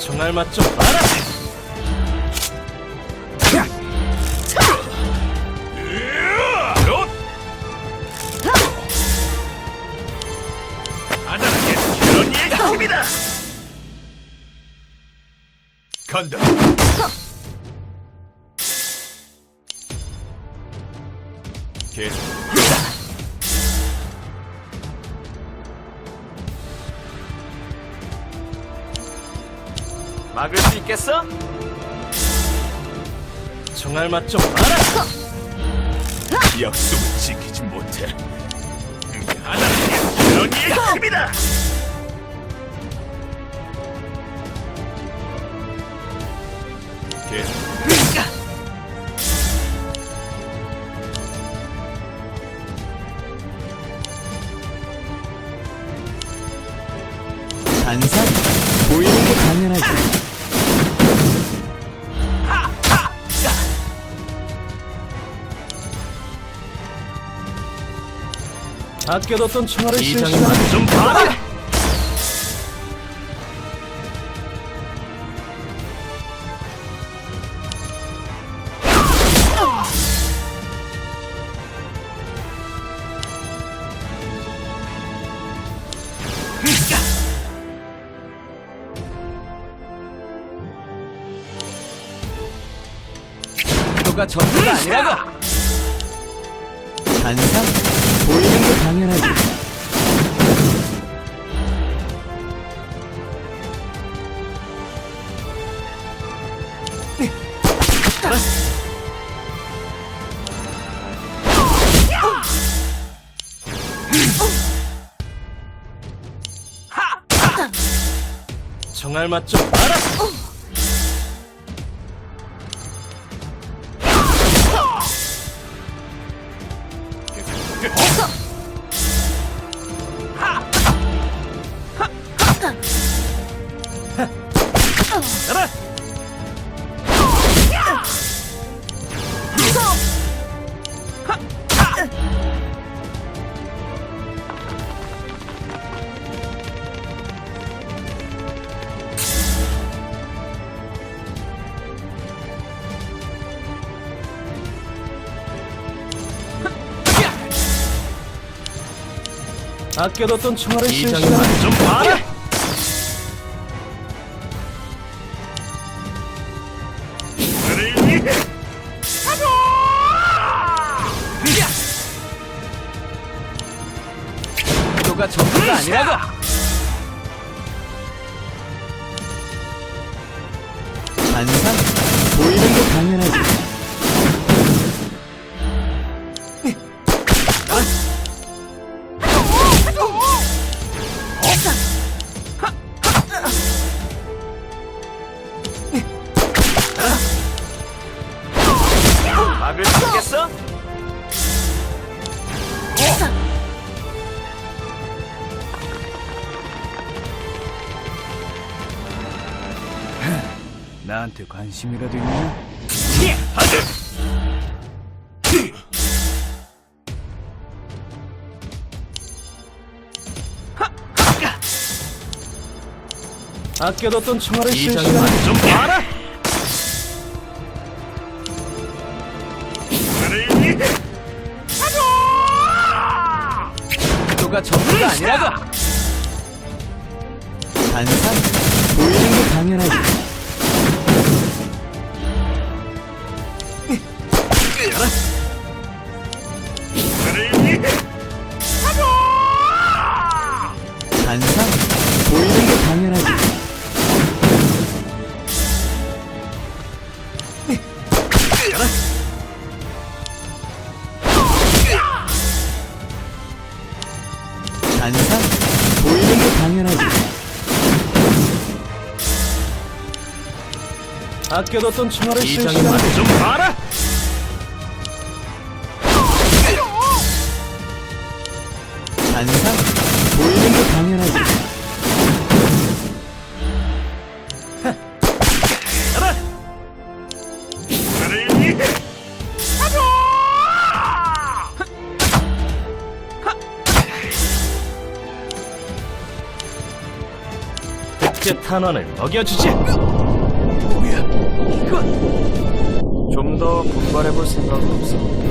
정할 맛좀 봐라. 간다. 계속. 막을 수 있겠어? 정할 맛좀 봐라. 약속을 지키지 못해. 그런 얘기입니다. 계속. 반상 보이는 게 당연하지 아껴뒀던 총알을 이장의 실시한 맛좀 봐라. 너가 전부가 아니라고! 반상 보이는 게 당연하지 정할 봐라. 가 아껴뒀던 총알을 이장의 실시한 맛좀 봐라. 너가 전부가 아니라고. 반상 보이는 게 당연하지 있겠어? 나한테 관심이라도 있냐? 아껴뒀던 총알을 이장의 실시한 맛좀 봐라. 너가 전부가 아니라고 반상 보이는 게 당연하지. 그를 위해 반상 아껴뒀던 총알을 이 쓸 장의 시간을 맛 좀 봐라. 잔상 보이는 게 당연하지. 가라. 나를 위해. 가자. 특제 탄환을 먹여주지. 분발해볼 생각은 없어.